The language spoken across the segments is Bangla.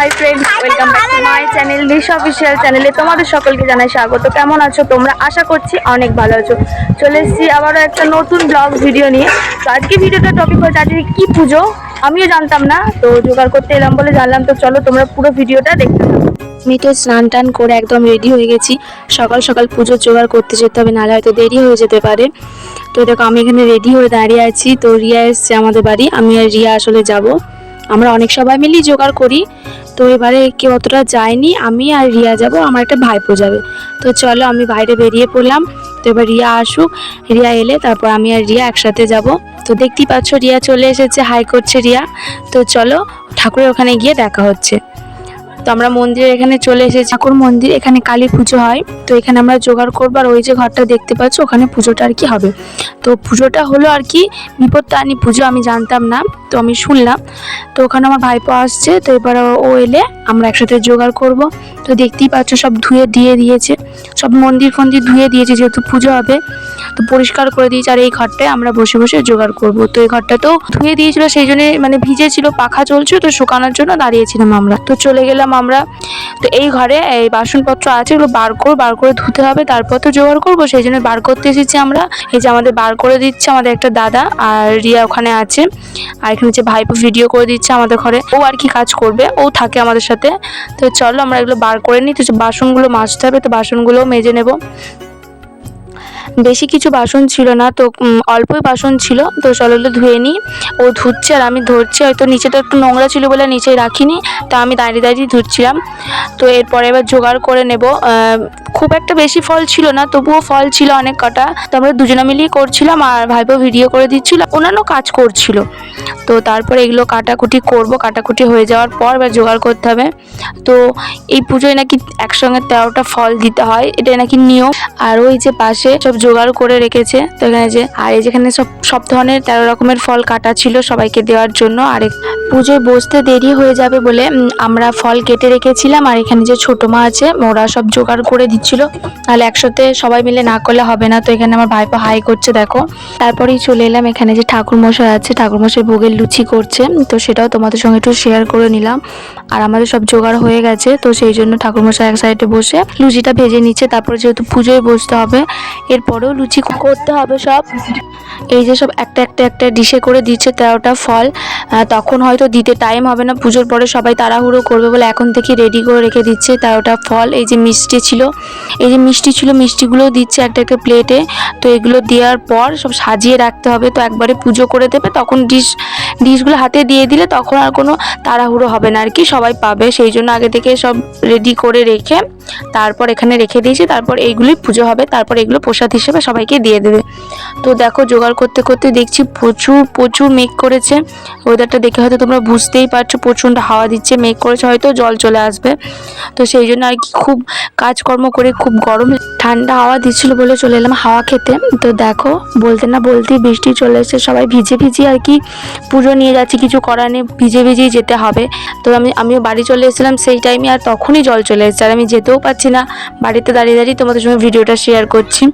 Hi friends welcome back to my channel Dish official চ্যানেলে তোমাদের সকলকে জানাই স্বাগত। কেমন আছো? তোমরা আশা করছি অনেক ভালো আছো। চলে এসেছি আবারও একটা নতুন ব্লগ ভিডিও নিয়ে। তো আজকে ভিডিওটা টপিক হচ্ছে আজকে কি পুজো? আমিও জানতাম না তো জোগাড় করতে এলাম বলে জানলাম। তো চলো তোমরা পুরো ভিডিওটা দেখতে থাকো। আমি তো স্নান টান করে একদম রেডি হয়ে গেছি। সকাল সকাল পুজোর জোগাড় করতে যেতে হবে নাহলে হয়তো দেরি হয়ে যেতে পারে। তো দেখো আমি এখানে রেডি হয়ে দাঁড়িয়ে আছি। তো রিয়া এসছে আমাদের বাড়ি। আমি আর রিয়া আসলে যাব। আমরা অনেক সবাই মিলেই জোগাড় করি। তো এবারে কেউ অতটা যায়নি, আমি আর রিয়া যাব, আমার একটা ভাইপো যাবে। তো চলো আমি বাইরে বেরিয়ে পড়লাম, তো এবার রিয়া আসুক। রিয়া এলে তারপর আমি আর রিয়া একসাথে যাব। তো দেখতেই পাচ্ছ রিয়া চলে এসেছে, হাই করছে রিয়া। তো চলো ঠাকুরের ওখানে গিয়ে দেখা হচ্ছে। তো আমরা মন্দিরের এখানে চলে এসেছি। ঠাকুর মন্দির, এখানে কালী পুজো হয়। তো এখানে আমরা জোগাড় করব আর ওই যে ঘরটা দেখতে পাচ্ছ, ওখানে পুজোটা আর কি হবে। তো পুজোটা হলো আর কি বিপত্তারিণী পুজো, আমি জানতাম না, তো আমি শুনলাম। তো ওখানে আমার ভাইপো আসছে, তো এবার ও এলে আমরা একসাথে জোগাড় করব। তো দেখতেই পাচ্ছ সব ধুয়ে দিয়ে দিয়েছে। সব মন্দির ফন্দির ধুয়ে দিয়েছে, যেহেতু পুজো হবে। তো পরিষ্কার করে দিয়েছে আর এই ঘরটায় আমরা বসে বসে জোগাড় করব। তো এই ঘরটা তো ধুয়ে দিয়েছিল, সেই জন্য মানে ভিজে ছিল পাখা চলছিল, তো শুকানোর জন্য দাঁড়িয়েছিলাম আমরা। তো চলে গেলাম আমরা। তো এই ঘরে এই বাসনপত্র আছে এগুলো বার করে বার করে ধুতে হবে, তারপর তো জোগাড় করব। সেই জন্য বার করতে এসেছি আমরা। এই যে আমাদের বার করে দিচ্ছে আমাদের একটা দাদা আর রিয়া ওখানে আছে। আর এখানে হচ্ছে ভাইপো ভিডিও করে দিচ্ছে আমাদের ঘরে। ও আর কি কাজ করবে? ও থাকে আমাদের সাথে। তো চলো আমরা এগুলো বার করে নিই। তো বাসনগুলো মাজতে হবে, তো বাসনগুলোও মেজে নেব। বেশি কিছু বাসন ছিল না, তো অল্পই বাসন ছিল। তো চলো ধুয়ে নিই। ও ধুচ্ছে আর আমি ধরছি, হয়তো নিচে তো একটু নোংরা ছিল বলে নিচে রাখিনি, তো আমি দাঁড়িয়ে দাঁড়িয়ে ধুচ্ছিলাম। তো এরপরে এবার জোগাড় করে নেব। খুব একটা বেশি ফল ছিল না, তবুও ফল ছিল অনেক কটা। তো আমরা দুজনে মিলিয়ে করছিলাম আর ভাইপো ভিডিও করে দিচ্ছিল, অন্যান্য কাজ করছিল। তো তারপরে এগুলো কাটাকুটি করব, কাটাকুটি হয়ে যাওয়ার পর এবার জোগাড় করতে হবে। তো এই পুজোয় নাকি একসঙ্গে তেরোটা ফল দিতে হয় এটা নাকি নিয়ম। আর ওই যে পাশে সব জোগাড় করে রেখেছে। তো এখানে যে, আর এই যেখানে সব সব ধরনের তেরো রকমের ফল কাটা ছিল সবাইকে দেওয়ার জন্য। আর পুজোয় বসতে দেরি হয়ে যাবে বলে আমরা ফল কেটে রেখেছিলাম। আর এখানে যে ছোটো মা আছে, ওরা সব জোগাড় করে দিচ্ছিল। তাহলে একসাথে সবাই মিলে না করলে হবে না। তো এখানে আমার ভাইপো হাই করছে, দেখো। তারপরেই চলে এলাম এখানে যে ঠাকুরমশাই আছে। ঠাকুরমশাই ভোগের লুচি করছে। তো সেটাও তোমাদের সঙ্গে একটু শেয়ার করে নিলাম। আর আমাদের সব জোগাড় হয়ে গেছে। তো সেই জন্য ঠাকুরমশাই এক সাইডে বসে লুচিটা ভেজে নিচ্ছে। তারপরে যেহেতু পুজোয় বসতে হবে এরপরেও লুচি করতে হবে সব। এই যে সব একটা একটা একটা ডিশে করে দিচ্ছে তেরোটা ফল তখন হয়তো দিতে টাইম হবে না, পুজোর পরে সবাই তাড়াহুড়ো করবে বলে এখন থেকে রেডি করে রেখে দিচ্ছে তেরোটা ফল। এই যে মিষ্টি ছিল, এই যে মিষ্টি ছিল, মিষ্টিগুলোও দিচ্ছে একটা একটা প্লেটে তো এগুলো দেওয়ার পর সব সাজিয়ে রাখতে হবে। তো একবারে পুজো করে দেবে, তখন ডিশ ডিশগুলো হাতে দিয়ে দিলে তখন আর কোনো তাড়াহুড়ো হবে না আর কি, সবাই পাবে। সেই জন্য আগে থেকে সব রেডি করে রেখে তারপর এখানে রেখে দিয়েছি, তারপর এইগুলোই পুজো হবে। তারপর এগুলো প্রসাদ হিসেবে সবাইকে দিয়ে দেবে। তো দেখো, জোগাড় করতে করতে দেখছি প্রচুর প্রচুর মেঘ করেছে। ওয়েদারটা দেখে হয়তো তোমরা বুঝতেই পারছ, প্রচণ্ড হাওয়া দিচ্ছে, মেঘ করেছে, হয়তো জল চলে আসবে। তো সেই জন্য আর কি খুব কাজকর্ম করে, খুব গরম ঠান্ডা হাওয়া দিচ্ছিল বলে চলে এলাম হাওয়া খেতে। তো দেখো বলতে না বলতেই বৃষ্টি চলে এসেছে সবাই ভিজে ভিজে আর কি পুজো নিয়ে যাচ্ছি কিছু করার নেই ভিজে ভিজেই যেতে হবে। তো আমি আমিও বাড়ি চলে এসেছিলাম সেই টাইমে আর তখনই জল চলে এসেছে আর আমি যেতেও পারছি না। বাড়িতে দাঁড়িয়ে দাঁড়িয়ে তোমাদের সঙ্গে ভিডিওটা শেয়ার করছি।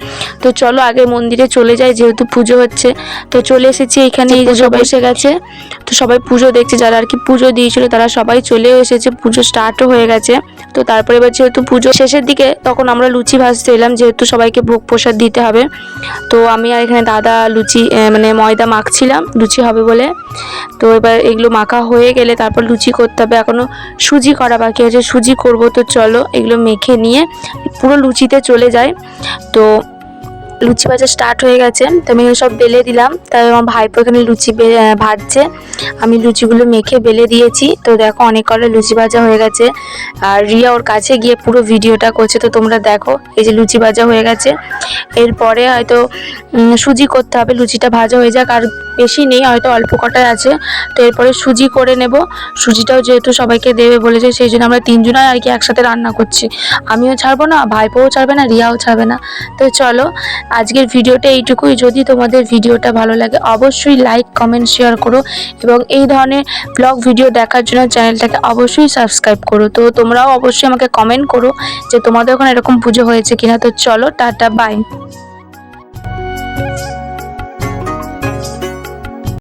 তো চলো আগে মন্দিরে চলে যাই যেহেতু পুজো হচ্ছে। তো চলে এসেছি এখানে এই যে সবাই এসে গেছে। তো সবাই পুজো দেখছে যারা আর কি পুজো দিয়েছিল তারা সবাই চলেও এসেছে পুজো স্টার্টও হয়ে গেছে। তো তারপরে এবার যেহেতু পুজো শেষের দিকে তখন আমরা লুচি ভাজতে এলাম যেহেতু সবাইকে ভোগ প্রসাদ দিতে হবে। তো আমি আর এখানে দাদা, লুচি মানে ময়দা মাখছিলাম, লুচি হবে বলে। তো এবার এগুলো মাখা হয়ে গেলে তারপর লুচি করতে হবে। এখনও সুজি করা বাকি আছে, সুজি করব তো চলো। এগুলো মেখে নিয়ে পুরো লুচিতে চলে যায় তো লুচি ভাজা স্টার্ট হয়ে গেছে। তো আমি সব বেলে দিলাম। তাই আমার ভাইপো এখানে লুচি ভাজছে। আমি লুচিগুলো মেখে বেলে দিয়েছি। তো দেখো অনেক কটা লুচি ভাজা হয়ে গেছে। আর রিয়া ওর কাছে গিয়ে পুরো ভিডিওটা করছে। তো তোমরা দেখো, এই যে লুচি ভাজা হয়ে গেছে। এরপরে হয়তো সুজি করতে হবে। লুচিটা ভাজা হয়ে যাক। আর বেশি নেই, হয়তো অল্প কটাই আছে। তো এরপরে সুজি করে নেব। সুজিটাও যেহেতু সবাইকে দেবে বলেছে, সেই জন্য আমরা তিনজনাই আর কি একসাথে রান্না করছি। আমিও ছাড়বো না, ভাইপোও ছাড়বে না, রিয়াও ছাড়বে না। তো চলো, আজকের ভিডিওটা এইটুকুই। যদি তোমাদের ভিডিওটা ভালো লাগে, অবশ্যই লাইক কমেন্ট শেয়ার করো এবং এই ধরনের ব্লগ ভিডিও দেখার জন্য চ্যানেলটাকে অবশ্যই সাবস্ক্রাইব করো। তো তোমরাও অবশ্যই আমাকে কমেন্ট করো যে তোমাদের ওখানে এরকম পুজো হয়েছে কিনা। তো চলো, টাটা বাই